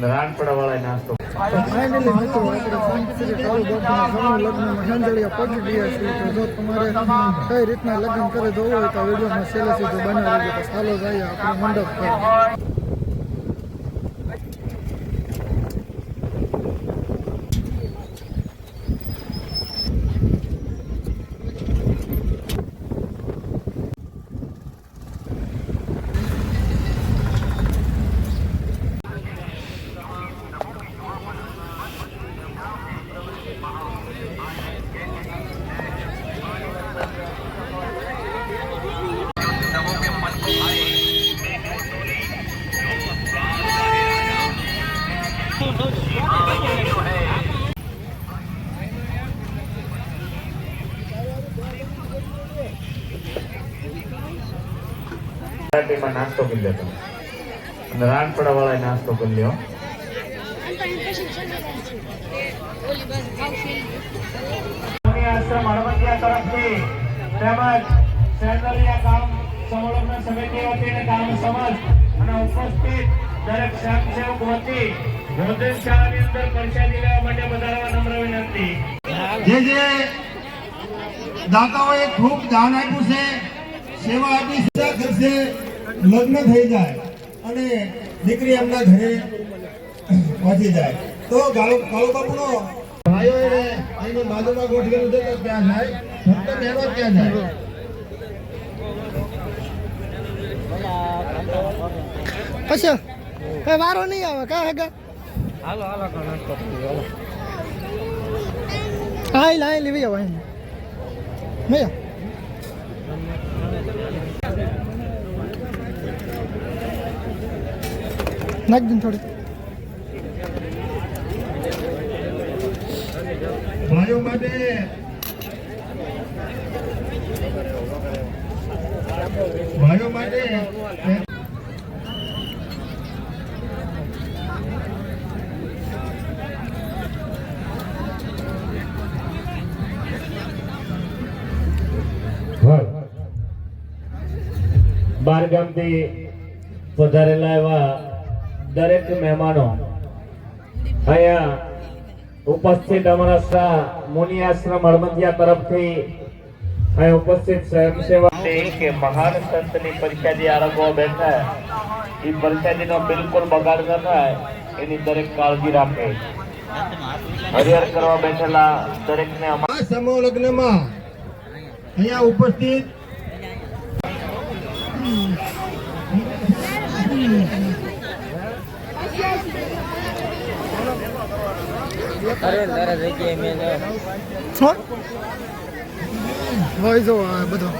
રાણપડા નાસ્તો લગ્નમાં હેંજળિયા પહોંચી જો તમારે કઈ રીતના લગ્ન કરે જોવું હોય તો વિડીયોમાં સુધી બનાવી તો ચાલો જઈએ આપણે મંડપ પાર્ટીમાં નાસ્તો કરી લેતો અને રાણપડા વાળા નાસ્તો કરી લ્યો. આશ્રમ હળવદિયા તરફથી તેમજ સેન્દ્રીય કામ સંવર્ધન સમિતિ વતી અને ગામ સમાજ અને ઉપસ્થિત દરેક સ્વયંસેવક વતી ભોજન શાળાની અંદર પ્રસાદી લેવા માટે વધારવા નમ્ર વિનંતી. જે જે દાતાઓએ ખૂબ દાન આપ્યું છે સેવા આપી છે કરશે લગ્ન થઈ જાય અને દીકરી એમના ઘરે પહોંચી જાય. તો ગાળો કાળો બાપુનો ભાઈઓએ અહીંની બાજુમાં ગોઠવેલું છે તો ત્યાં જાય? ફક્ત બહેનો ત્યાં જાય? પછી કઈ વારો નહીં આવે કા હેગા હાલો હાલો હાલો. હા લા લેવી આવો મેં નાખ દઉં થોડી ભાઈઓ માટે ભાઈઓ માટે બાર ગામથી પધારેલા એવા દરેક મહેમાનો અહીંયા ઉપસ્થિત અમારા શાહ મુનિ આશ્રમ હળમંદિયા તરફથી અહીં ઉપસ્થિત સ્વયંસેવક કે મહાન સંતની પરિષદી આરંભવા બેઠા એ પરિષદીનો બિલકુલ બગાડ ન થાય એની દરેક કાળજી રાખે. હરિહર કરવા બેઠેલા દરેકને અમારા આ સમૂહ લગ્નમાં અહીંયા ઉપસ્થિત હોય જો આ બધો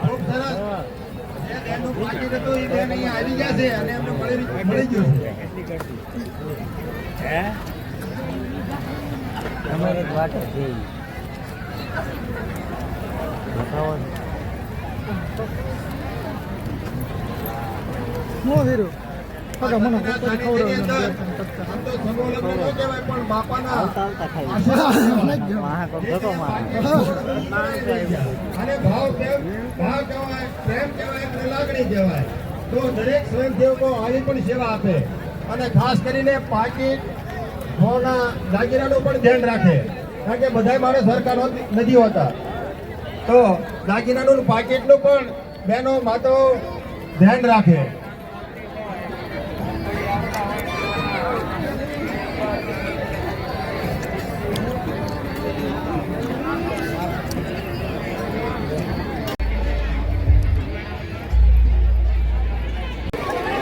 ખૂબ સરસ જે બેનનું પાકીટ હતું, એ બેન અહીંયા આવી ગયા છે અને એમને મળી મળી ગયું હું પગા મને ખવડાવવાનું આમ તો દરેક સ્વયંસેવકો આવી પણ સેવા આપે. અને ખાસ કરીને પાકીટ ભાવના દાગીનાનું પણ ધ્યાન રાખે. કારણ કે બધા માણસ સરકાર નથી હોતા. તો દાગીનાનું પાકીટનું પણ બહેનો માતો ધ્યાન રાખે.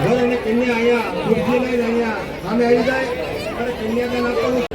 જો અહીંયા અહીંયા સામે આવી જાય. ਕਿੰਨੀਆਂ ਦੇ ਨਾਲ ਤੁਹਾਨੂੰ